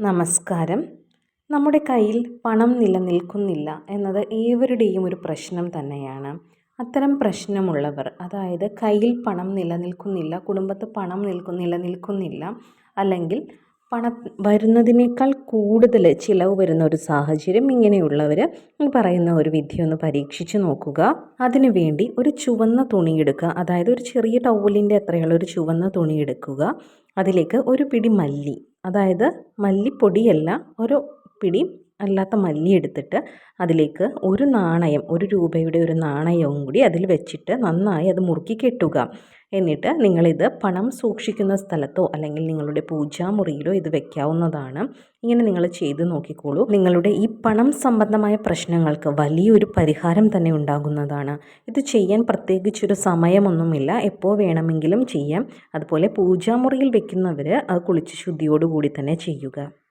നമസ്കാരം. നമ്മുടെ കയ്യിൽ പണം നിലനിൽക്കുന്നില്ല എന്നത് ഏവരുടെയും ഒരു പ്രശ്നം തന്നെയാണ്. അത്തരം പ്രശ്നമുള്ളവർ അതായത് കയ്യിൽ പണം നിലനിൽക്കുന്നില്ല കുടുംബത്ത് പണം നിൽക്കു നിലനിൽക്കുന്നില്ല അല്ലെങ്കിൽ പണ വരുന്നതിനേക്കാൾ കൂടുതൽ ചിലവ് വരുന്ന ഒരു സാഹചര്യം ഇങ്ങനെയുള്ളവർ പറയുന്ന ഒരു വിദ്യ ഒന്ന് പരീക്ഷിച്ച് നോക്കുക. അതിനു വേണ്ടി ഒരു ചുവന്ന തുണി എടുക്കുക. അതായത് ഒരു ചെറിയ ടൗവലിന്റെ അത്രയുള്ള ഒരു ചുവന്ന തുണി എടുക്കുക. അതിലേക്ക് ഒരു പിടി മല്ലി. അതായത് മല്ലിപ്പൊടിയല്ല ഒരു പിടി അല്ലാത്ത മല്ലി എടുത്തിട്ട് അതിലേക്ക് ഒരു നാണയം ഒരു രൂപയുടെ ഒരു നാണയവും കൂടി അതിൽ വെച്ചിട്ട് നന്നായി അത് മുറുക്കി കെട്ടുക. എന്നിട്ട് നിങ്ങളിത് പണം സൂക്ഷിക്കുന്ന സ്ഥലത്തോ അല്ലെങ്കിൽ നിങ്ങളുടെ പൂജാമുറിയിലോ ഇത് വെക്കാവുന്നതാണ്. ഇങ്ങനെ നിങ്ങൾ ചെയ്ത് നോക്കിക്കോളൂ. നിങ്ങളുടെ ഈ പണം സംബന്ധമായ പ്രശ്നങ്ങൾക്ക് വലിയൊരു പരിഹാരം തന്നെ ഉണ്ടാകുന്നതാണ്. ഇത് ചെയ്യാൻ പ്രത്യേകിച്ചൊരു സമയമൊന്നുമില്ല. എപ്പോൾ വേണമെങ്കിലും ചെയ്യാം. അതുപോലെ പൂജാമുറിയിൽ വെക്കുന്നവർ കുളിച്ച് ശുദ്ധിയോടുകൂടി തന്നെ ചെയ്യുക.